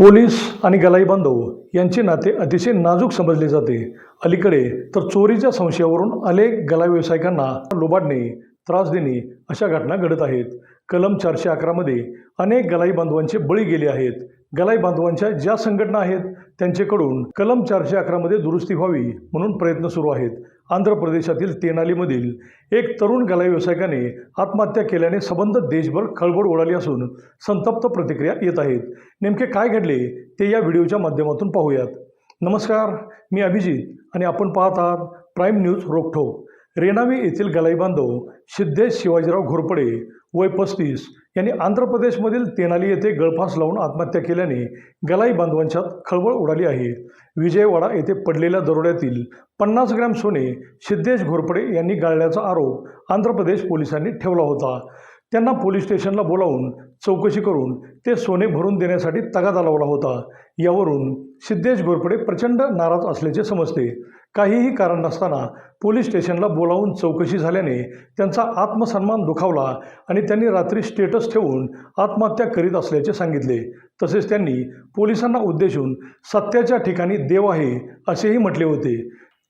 Police आणि गलाई बांधव यांचे नाते अतिशय नाजूक समजले जाते. अलीकडे तर चोरीच्या संशयावरून अनेक गलाई व्यावसायिकांना लोबाडणे त्रास देणे अशा घटना घडत आहेत. कलम चारशे अकरामध्ये अनेक गलाई बांधवांचे बळी गेले आहेत. गलाई बांधवांच्या ज्या संघटना आहेत त्यांच्याकडून कलम चारशे अकरामध्ये दुरुस्ती व्हावी म्हणून प्रयत्न सुरू आहेत. आंध्र प्रदेशातील तेनालीमधील एक तरुण गलाई व्यावसायिकाने आत्महत्या केल्याने संबंध देशभर खळबळ उडाली असून संतप्त प्रतिक्रिया येत आहेत. नेमके काय घडले ते या व्हिडिओच्या माध्यमातून पाहूयात. नमस्कार मी अभिजित आणि आपण पाहत आहात प्राईम न्यूज रोखठोक. रेणावी येथील गलाई बांधव सिद्धेश शिवाजीराव घोरपडे वय पस्तीस यांनी आंध्र प्रदेशमधील तेनाली येथे गळफास लावून आत्महत्या केल्याने गलाई बांधवांच्यात खळबळ उडाली आहे. विजयवाडा येथे पडलेल्या दरोड्यातील पन्नास ग्रॅम सोने सिद्धेश घोरपडे यांनी गाळल्याचा आरोप आंध्र प्रदेश पोलिसांनी ठेवला होता. त्यांना पोलीस स्टेशनला बोलावून चौकशी करून ते सोने भरून देण्यासाठी तगादा लावला होता. यावरून सिद्धेश घोरपडे प्रचंड नाराज असल्याचे समजते. काहीही कारण नसताना पोलीस स्टेशनला बोलावून चौकशी झाल्याने त्यांचा आत्मसन्मान दुखावला आणि त्यांनी रात्री स्टेटस ठेवून आत्महत्या करीत असल्याचे सांगितले. तसेच त्यांनी पोलिसांना उद्देशून सत्याच्या ठिकाणी देव आहे असेही म्हटले होते.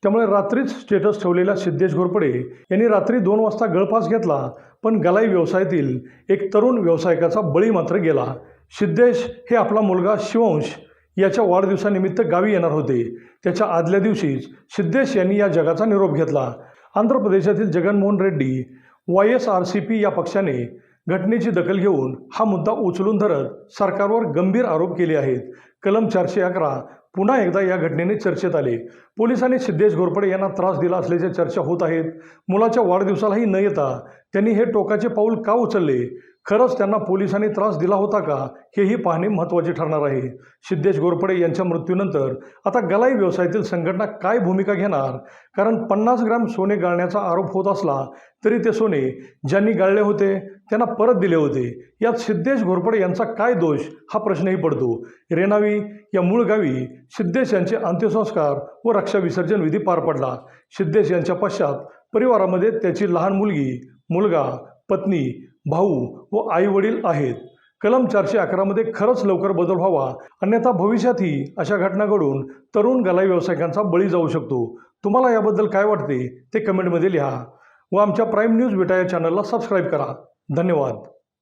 त्यामुळे रात्रीच स्टेटस ठेवलेल्या सिद्धेश घोरपडे यांनी रात्री दोन वाजता गळफास घेतला पण गलाई व्यवसायातील एक तरुण व्यावसायिकाचा बळी मात्र गेला. सिद्धेश हे आपला मुलगा शिवंश याच्या वाढदिवसानिमित्त गावी येणार होते. त्याच्या आदल्या दिवशीच सिद्धेश यांनी या जगाचा निरोप घेतला. आंध्र प्रदेशातील Jaganmohan Reddy Y S R C P या पक्षाने घटनेची दखल घेऊन हा मुद्दा उचलून धरत सरकारवर गंभीर आरोप केले आहेत. कलम चारशे अकरा पुन्हा एकदा या घटनेने चर्चेत आले. पोलिसांनी सिद्धेश घोरपडे यांना त्रास दिला असल्याच्या चर्चा होत आहेत. मुलाच्या वाढदिवसालाही न येता त्यांनी हे टोकाचे पाऊल का उचलले? खरंच त्यांना पोलिसांनी त्रास दिला होता का? हेही पाहणे महत्त्वाचे ठरणार आहे. सिद्धेश घोरपडे यांच्या मृत्यूनंतर आता गलाई व्यवसायातील संघटना काय भूमिका घेणार? कारण पन्नास ग्रॅम सोने गाळण्याचा आरोप होत असला तरी ते सोने ज्यांनी गाळले होते त्यांना परत दिले होते. यात सिद्धेश घोरपडे यांचा काय दोष? हा प्रश्नही पडतो. रेणावी या मूळ गावी सिद्धेश यांचे अंत्यसंस्कार व रक्षा विसर्जन विधी पार पडला. सिद्धेश यांच्या पश्चात परिवारामध्ये त्याची लहान मुलगी मुलगा पत्नी भाऊ व आई वडील आहेत. कलम चारशे अकरामध्ये खरंच लवकर बदल व्हावा अन्यथा भविष्यातही अशा घटना घडून तरुण गलाई व्यावसायिकांचा बळी जाऊ शकतो. तुम्हाला याबद्दल काय वाटते ते कमेंटमध्ये लिहा व आमच्या प्राईम न्यूज विटा या चॅनलला सबस्क्राईब करा. धन्यवाद.